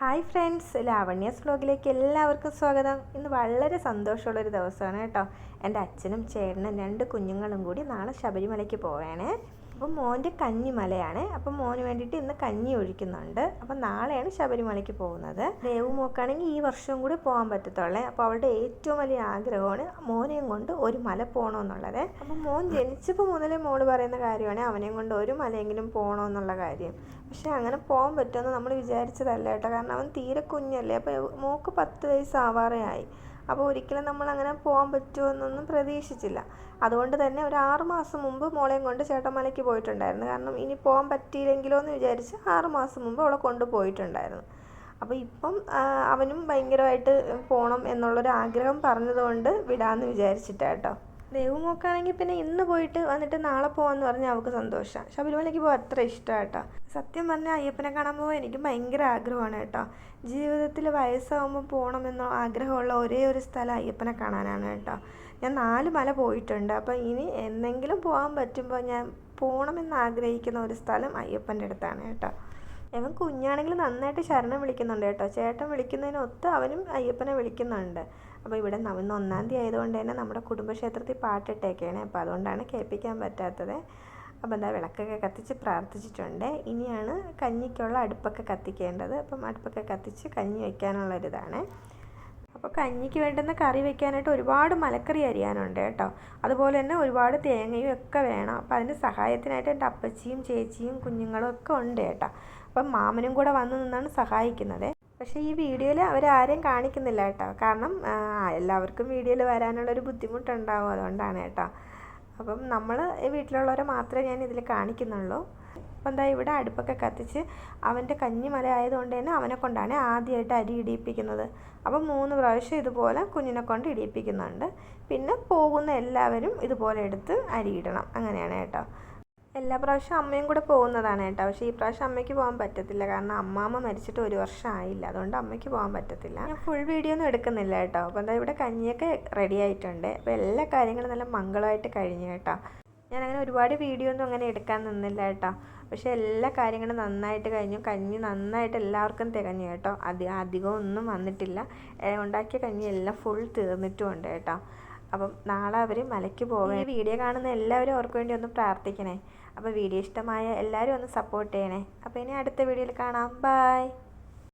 Hi friends ലാവണ്യസ് വ്ലോഗിലേക്ക് എല്ലാവർക്കും സ്വാഗതം. ഇന്ന് വളരെ സന്തോഷമുള്ളൊരു ദിവസമാണ് കേട്ടോ. എന്റെ അച്ഛനും ചേട്ടനും രണ്ട് കുഞ്ഞുങ്ങളും കൂടി നാളെ ശബരിമലയ്ക്ക് പോവുകയാണ് അപ്പം മോന്റെ കന്നിമലയാണ്. അപ്പം മോന് വേണ്ടിയിട്ട് ഇന്ന് കഞ്ഞി ഒഴിക്കുന്നുണ്ട്. അപ്പം നാളെയാണ് ശബരിമലയ്ക്ക് പോകുന്നത്. ദേവു മോക്കാണെങ്കിൽ ഈ വർഷവും കൂടി പോകാൻ പറ്റത്തുള്ളേ. അപ്പോൾ അവളുടെ ഏറ്റവും വലിയ ആഗ്രഹമാണ് മോനെയും കൊണ്ട് ഒരു മല പോകണമെന്നുള്ളത്. അപ്പം മോൻ ജനിച്ചപ്പോൾ മുതലേ മോൾ പറയുന്ന കാര്യമാണ് അവനെയും കൊണ്ട് ഒരു മലയെങ്കിലും പോകണമെന്നുള്ള കാര്യം. പക്ഷെ അങ്ങനെ പോകാൻ പറ്റുമെന്ന് നമ്മൾ വിചാരിച്ചതല്ല കേട്ടോ. കാരണം അവൻ തീരെ കുഞ്ഞല്ലേ. അപ്പോൾ മോക്ക് പത്ത് വയസ്സാവാറേ ആയി. അപ്പോൾ ഒരിക്കലും നമ്മൾ അങ്ങനെ പോകാൻ പറ്റുമെന്നൊന്നും പ്രതീക്ഷിച്ചില്ല. അതുകൊണ്ട് തന്നെ ഒരു ആറ് മാസം മുമ്പ് മോളെയും കൊണ്ട് ചേട്ടന്മലയ്ക്ക് പോയിട്ടുണ്ടായിരുന്നു. കാരണം ഇനി പോകാൻ പറ്റിയില്ലെങ്കിലോ എന്ന് വിചാരിച്ച് ആറ് മാസം മുമ്പ് അവളെ കൊണ്ടുപോയിട്ടുണ്ടായിരുന്നു അപ്പോൾ ഇപ്പം അവനും ഭയങ്കരമായിട്ട് പോകണം എന്നുള്ളൊരു ആഗ്രഹം പറഞ്ഞതുകൊണ്ട് വിടാമെന്ന് വിചാരിച്ചിട്ടാട്ടോ ദേവുമോക്കാണെങ്കിൽ പിന്നെ ഇന്ന് പോയിട്ട് വന്നിട്ട് നാളെ പോകാമെന്ന് പറഞ്ഞാൽ അവൾക്ക് സന്തോഷമാണ് ശബരിമലയ്ക്ക് പോകാൻ അത്ര ഇഷ്ടമാണ് കേട്ടോ സത്യം പറഞ്ഞാൽ അയ്യപ്പനെ കാണാൻ പോകാൻ എനിക്ക് ഭയങ്കര ആഗ്രഹമാണ് കേട്ടോ. ജീവിതത്തിൽ വയസ്സാകുമ്പോൾ പോകണമെന്നോ ആഗ്രഹമുള്ള ഒരേ ഒരു സ്ഥലം അയ്യപ്പനെ കാണാനാണ് കേട്ടോ. ഞാൻ നാല് മല പോയിട്ടുണ്ട്. അപ്പോൾ ഇനി എന്തെങ്കിലും പോകാൻ പറ്റുമ്പോൾ ഞാൻ പോകണമെന്ന് ആഗ്രഹിക്കുന്ന ഒരു സ്ഥലം അയ്യപ്പന്റെ അടുത്താണ് കേട്ടോ. അവൻ കുഞ്ഞാണെങ്കിൽ നന്നായിട്ട് ശരണം വിളിക്കുന്നുണ്ട് കേട്ടോ. ചേട്ടൻ വിളിക്കുന്നതിനൊത്ത് അവനും അയ്യപ്പനെ വിളിക്കുന്നുണ്ട്. അപ്പോൾ ഇവിടെ ഇന്ന് ഒന്നാം തീയതി ആയതുകൊണ്ട് തന്നെ നമ്മുടെ കുടുംബക്ഷേത്രത്തിൽ പാട്ടിട്ടേക്കാണ്. അപ്പോൾ അതുകൊണ്ടാണ് കേൾപ്പിക്കാൻ പറ്റാത്തത്. അപ്പോൾ എന്താ വിളക്കൊക്കെ കത്തിച്ച് പ്രാർത്ഥിച്ചിട്ടുണ്ട്. ഇനിയാണ് കഞ്ഞിക്കുള്ള അടുപ്പൊക്കെ കത്തിക്കേണ്ടത്. അപ്പം അടുപ്പൊക്കെ കത്തിച്ച് കഞ്ഞി വയ്ക്കാനുള്ളൊരിതാണ്. കഞ്ഞിക്ക് വേണ്ടുന്ന കറി വെക്കാനായിട്ട് ഒരുപാട് മലക്കറി അരിയാനുണ്ട് കേട്ടോ. അതുപോലെ തന്നെ ഒരുപാട് തേങ്ങയും ഒക്കെ വേണം. അപ്പോൾ അതിന് സഹായത്തിനായിട്ട് എന്റെ അപ്പച്ചിയും ചേച്ചിയും കുഞ്ഞുങ്ങളും ഒക്കെ ഉണ്ട് കേട്ടോ. അപ്പം മാമനും കൂടെ വന്നു നിന്നാണ് സഹായിക്കുന്നത്. പക്ഷേ ഈ വീഡിയോയിൽ അവരാരെയും കാണിക്കുന്നില്ല കേട്ടോ. കാരണം എല്ലാവർക്കും വീഡിയോയിൽ വരാനുള്ളൊരു ബുദ്ധിമുട്ടുണ്ടാവും അതുകൊണ്ടാണ് കേട്ടോ. അപ്പം നമ്മൾ വീട്ടിലുള്ളവരെ മാത്രമേ ഞാൻ ഇതിൽ കാണിക്കുന്നുള്ളൂ. അപ്പം എന്താ ഇവിടെ അടുപ്പൊക്കെ കത്തിച്ച് അവന്റെ കഞ്ഞിമല ആയതുകൊണ്ട് തന്നെ അവനെ കൊണ്ടാണ് ആദ്യമായിട്ട് അരി ഇടിയിപ്പിക്കുന്നത്. അപ്പം മൂന്ന് പ്രാവശ്യം ഇതുപോലെ കുഞ്ഞിനെ കൊണ്ട് ഇടിയിപ്പിക്കുന്നുണ്ട്. പിന്നെ പോകുന്ന എല്ലാവരും ഇതുപോലെ എടുത്ത് അരിയിടണം അങ്ങനെയാണ് കേട്ടോ. എല്ലാ പ്രാവശ്യം അമ്മയും കൂടെ പോകുന്നതാണ് കേട്ടോ. പക്ഷേ ഈ പ്രാവശ്യം അമ്മയ്ക്ക് പോകാൻ പറ്റത്തില്ല. കാരണം അമ്മാമ്മ മരിച്ചിട്ട് ഒരു വർഷം ആയില്ല. അതുകൊണ്ട് അമ്മയ്ക്ക് പോകാൻ പറ്റത്തില്ല. ഞാൻ ഫുൾ വീഡിയോ ഒന്നും എടുക്കുന്നില്ല കേട്ടോ. അപ്പോൾ എന്താ ഇവിടെ കഞ്ഞിയൊക്കെ റെഡി ആയിട്ടുണ്ട്. അപ്പോൾ എല്ലാ കാര്യങ്ങളും നല്ല മംഗളമായിട്ട് കഴിഞ്ഞു കേട്ടോ. ഞാൻ അങ്ങനെ ഒരുപാട് വീഡിയോ ഒന്നും അങ്ങനെ എടുക്കാൻ നിന്നില്ല കേട്ടോ. പക്ഷേ എല്ലാ കാര്യങ്ങളും നന്നായിട്ട് കഴിഞ്ഞു. കഞ്ഞി നന്നായിട്ട് എല്ലാവർക്കും തികഞ്ഞു കേട്ടോ. അധികം അധികം ഒന്നും വന്നിട്ടില്ല. ഉണ്ടാക്കിയ കഞ്ഞി എല്ലാം ഫുൾ തീർന്നിട്ടുമുണ്ട് കേട്ടോ. അപ്പം നാളെ അവർ മലയ്ക്ക് പോകാൻ ഈ വീഡിയോ കാണുന്ന എല്ലാവരും അവർക്ക് വേണ്ടി ഒന്ന് പ്രാർത്ഥിക്കണേ. അപ്പോൾ വീഡിയോ ഇഷ്ടമായ എല്ലാവരും ഒന്ന് സപ്പോർട്ട് ചെയ്യണേ. അപ്പോൾ ഇനി അടുത്ത വീഡിയോയിൽ കാണാം. ബായ്